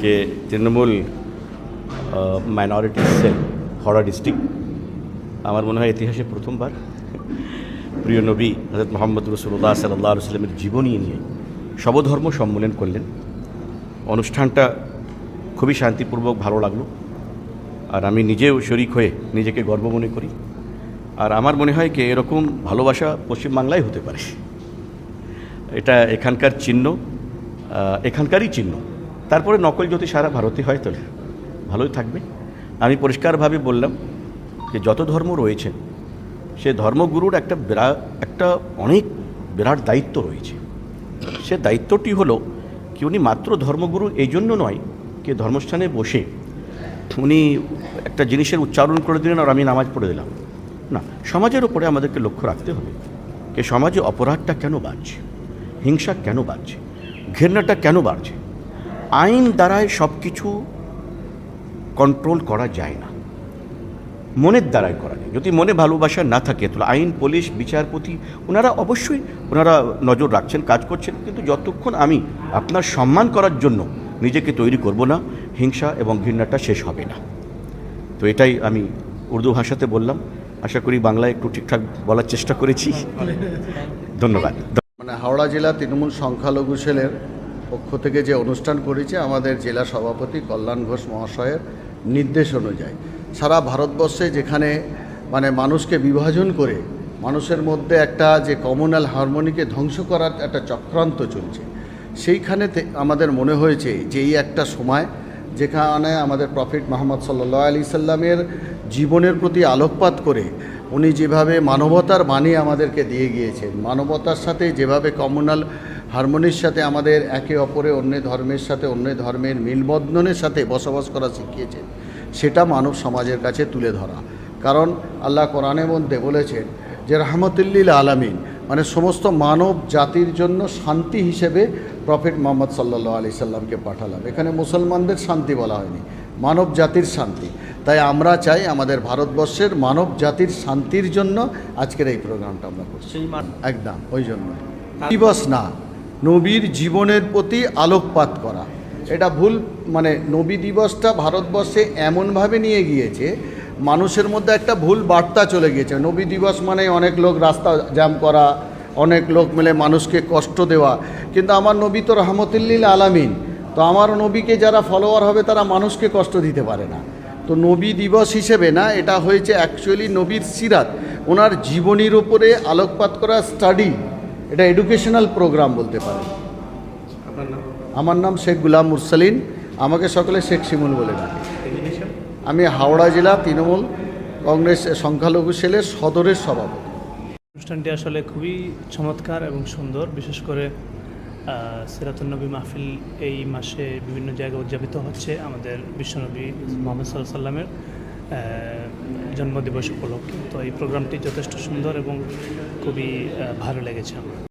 আজকে Trinamool minority cell Howrah district আমার মনে হয় ইতিহাসে প্রথমবার। প্রিয় নবী হজরত মোহাম্মদ রসুল্লাহ সাল্লাহ সাল্লামের জীবনী নিয়ে সবধর্ম সম্মেলন করলেন। অনুষ্ঠানটা খুবই শান্তিপূর্বক ভালো লাগল। আর আমি নিজেও শরিক হয়ে নিজেকে গর্ব মনে করি। আর আমার মনে হয় কি, এরকম ভালোবাসা পশ্চিমবাংলায় হতে পারে। এটা এখানকার চিহ্ন এখানকারই চিহ্ন। তারপরে নকল যদি সারা ভারতে হয় তাহলে। ভালোই থাকবে। আমি পরিষ্কারভাবে বললাম যে যত ধর্ম রয়েছে, সে ধর্মগুরুর একটা বিরাট একটা অনেক বিরাট দায়িত্ব রয়েছে। সে দায়িত্বটি হলো কি উনি মাত্র ধর্মগুরু এই জন্য নয়, কি ধর্মস্থানে বসে উনি একটা জিনিসের উচ্চারণ করে দিলেন আর আমি নামাজ পড়ে দিলাম। না, সমাজের উপরে আমাদেরকে লক্ষ্য রাখতে হবে যে সমাজে অপরাধটা কেন বাড়ছে, হিংসা কেন বাড়ছে, ঘৃণাটা কেন বাড়ছে। আইন দ্বারায় সব কিছু কন্ট্রোল করা যায় না। মনের দ্বারাই করা যায়। যদি মনে ভালোবাসা না থাকে তাহলে আইন পুলিশ বিচারপতি ওনারা অবশ্যই ওনারা নজর রাখছেন কাজ করছেন। কিন্তু যতক্ষণ আমি আপনার সম্মান করার জন্য নিজেকে তৈরি করব না হিংসা এবং ঘৃণাটা শেষ হবে না। তো এটাই আমি উর্দু ভাষাতে বললাম। আশা করি বাংলায় একটু ঠিকঠাক বলার চেষ্টা করেছি। ধন্যবাদ। মানে হাওড়া জেলা তৃণমূল সংখ্যালঘু সেলের পক্ষ থেকে যে অনুষ্ঠান করেছে, আমাদের জেলা সভাপতি কল্যাণ ঘোষ মহাশয়ের নির্দেশ অনুযায়ী। সারা ভারতবর্ষে যেখানে মানে মানুষকে বিভাজন করে, মানুষের মধ্যে একটা যে কমনাল হারমোনিকে ধ্বংস করার একটা চক্রান্ত চলছে সেইখানে আমাদের মনে হয়েছে যে এই একটা সময় যেখানে আমাদের প্রফিট মোহাম্মদ সাল্লাহ আলি সাল্লামের জীবনের প্রতি আলোকপাত করে উনি যেভাবে মানবতার বাণী আমাদেরকে দিয়ে গিয়েছেন, মানবতার সাথে যেভাবে কমনাল হারমোনির সাথে আমাদের একে অপরে অন্য ধর্মের সাথে, অন্য ধর্মের মিলবন্ধনের সাথে বসবাস করা শিখিয়েছেন, সেটা মানব সমাজের কাছে তুলে ধরা। কারণ আল্লাহ কোরআনের মধ্যে বলেছেন যে, রহমতুল্লিল আলামিন মানে সমস্ত মানব জাতির জন্য শান্তি হিসেবে প্রফেট মোহাম্মদ সাল্লাহ আলি সাল্লামকে পাঠালাম। এখানে মুসলমানদের শান্তি বলা হয়নি। মানব জাতির শান্তি। তাই আমরা চাই আমাদের ভারতবর্ষের মানব জাতির শান্তির জন্য আজকের এই প্রোগ্রামটা আমরা করছি। একদম ওই জন্য। দিবস না নবীর জীবনের প্রতি আলোকপাত করা। এটা ভুল মানে নবী দিবসটা ভারতবর্ষে এমনভাবে নিয়ে গিয়েছে মানুষের মধ্যে একটা ভুল বার্তা চলে গিয়েছে। নবী দিবস মানে অনেক লোক রাস্তা জ্যাম করা অনেক লোক মিলে মানুষকে কষ্ট দেওয়া। কিন্তু আমার নবী তো রহমতুল্লিল আলামিন। তো আমার নবীকে যারা ফলোয়ার হবে তারা মানুষকে কষ্ট দিতে পারে না। তো নবী দিবস হিসেবে না এটা হয়েছে অ্যাকচুয়ালি নবীর সিরাত। ওনার জীবনীর উপরে আলোকপাত করা স্টাডি এটা এডুকেশনাল প্রোগ্রাম বলতে পারেন। আমার নাম শেখ গুলাম মুরসালিন। আমাকে সকলে শেখ শিমুল বলে ডাকে। আমি হাওড়া জেলা তৃণমূল কংগ্রেস সংখ্যালঘু সেলের সদরের সভাপতি। অনুষ্ঠানটি আসলে খুবই চমৎকার এবং সুন্দর। বিশেষ করে সিরাতুলনবী মাহফিল এই মাসে বিভিন্ন জায়গায় উদযাপিত হচ্ছে আমাদের বিশ্বনবী মোহাম্মদ সাল্লাহ সাল্লামের জন্মদিবস উপলক্ষে। তো এই প্রোগ্রামটি যথেষ্ট সুন্দর এবং খুবই ভালো লেগেছে আমার।